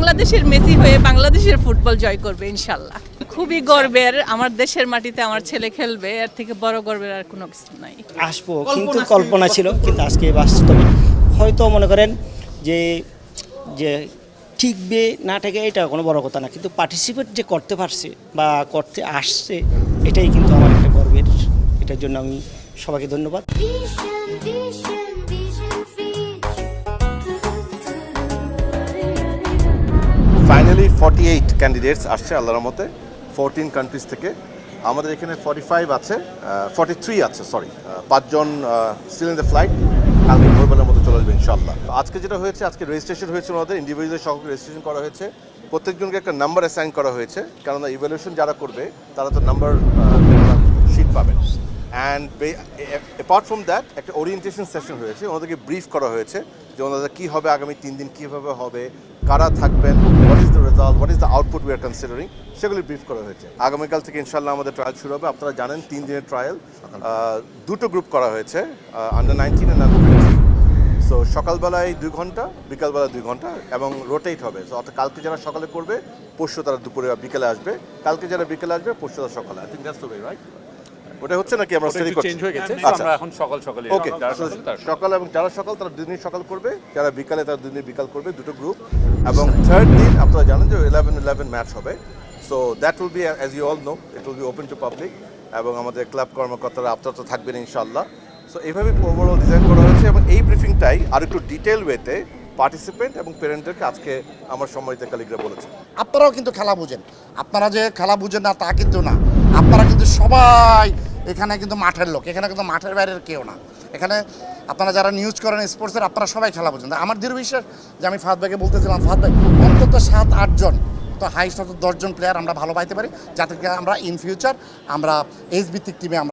বাংলাদেশের মেসি হয়ে বাংলাদেশের ফুটবল জয় করবে ইনশাল্লাহ। খুবই গর্বের আমার দেশের মাটিতে আমার ছেলে খেলবে এর থেকে বড় গর্বের আর কোনো কিছু নাই। আসব কিন্তু কল্পনা ছিল কিন্তু আজকে বাস্তবে হয়তো মনে করেন যে যে ঠিকবে না থেকে এটা কোনো বড় কথা না কিন্তু পার্টিসিপেট যে করতে পারছে বা করতে আসছে এটাই কিন্তু আমার একটা গর্বের এটার জন্য আমি সবাইকে ধন্যবাদ। ফাইনালি ফর্টি এইট ক্যান্ডিডেটস আসছে আল্লাহর মতে ফোরটিন কান্ট্রিজ থেকে। আমাদের এখানে ফর্টি ফাইভ আছে ফর্টি থ্রি আছে সরি পাঁচজন স্টিল ইন দ্য ফ্লাইট কালকে ভোরবেলার মতো চলে আসবে ইনশাল্লাহ আজকে যেটা হয়েছে, আজকে রেজিস্ট্রেশন হয়েছে ওনাদের ইন্ডিভিজুয়াল সহ রেজিস্ট্রেশন করা হয়েছে। প্রত্যেকজনকে একটা নাম্বার অ্যাসাইন করা হয়েছে। কেননা ইভ্যালুয়েশন যারা করবে, তারা তো নাম্বার শিট পাবেন অ্যান্ড অ্যাপার্ট ফ্রম দ্যাট একটা ওরিয়েন্টেশন সেশন হয়েছে। ওনাদেরকে ব্রিফ করা হয়েছে যে ওনাদের কী হবে, আগামী তিন দিন কীভাবে হবে কারা থাকবেন what is the result what is the output we are considering সেগুলি ব্রিফ করা হয়েছে। আগামীকাল থেকে ইনশাল্লাহ আমাদের ট্রায়াল শুরু হবে। আপনারা জানেন, তিন দিনের ট্রায়াল দুটো গ্রুপ করা হয়েছে under nineteen and under twenty so সকালবেলায় দুই ঘণ্টা, বিকালবেলা দুই ঘণ্টা, এবং রোটেট হবে। সো অর্থাৎ কালকে যারা সকালে করবে, পরশু তারা দুপুরে বা বিকেলে আসবে। কালকে যারা বিকেলে আসবে, পরশু তারা সকালে। I think that's the right ওটা হচ্ছে নাকি আমরা স্টাডি করছি? চেঞ্জ হয়ে গেছে আচ্ছা। আমরা এখন সকাল সকালে ওকে সকাল। এবং যারা সকাল তারা দুদিন সকাল করবে যারা বিকালে তারা দুদিন বিকাল করবে দুটো গ্রুপ এবং থার্ড দিন আপনারা জানেন যে ইলেভেন ইলেভেন ম্যাচ হবে। So that will be as you all know it will be open to public এবং আমাদের ক্লাব কর্মকর্তারা আপনারা তো থাকবেন ইনশাল্লাহ সো এইভাবে ওভারঅল ডিজাইন করা হয়েছে এবং এই ব্রিফিংটাই আর একটু ডিটেল ওয়েতে পার্টিসিপেন্ট এবং প্যারেন্টদেরকে আজকে আমার সম্মানিত কালিকরা বলেছে। আপনারাও কিন্তু খেলা বুঝেন। আপনারা যে খেলা বুঝেন না তা কিন্তু না। আপনারা কিন্তু সবাই এখানে কিন্তু মাঠের লোক, এখানে কিন্তু মাঠের বাইরের কেউ না। এখানে আপনারা যারা নিউজ করেন স্পোর্টসের আপনারা সবাই খেলা বলছেন আমার দৃঢ় বিশ্বাস যে আমি ফাহাদ ভাইকে বলতেছিলাম, ফাহাদ ভাই, অন্তত সাত আটজন তো হাইস্ট অন্তত দশজন প্লেয়ার আমরা ভালো পাইতে পারি যাতে আমরা ইন ফিউচার আমরা এইচ ভিত্তিক টিমে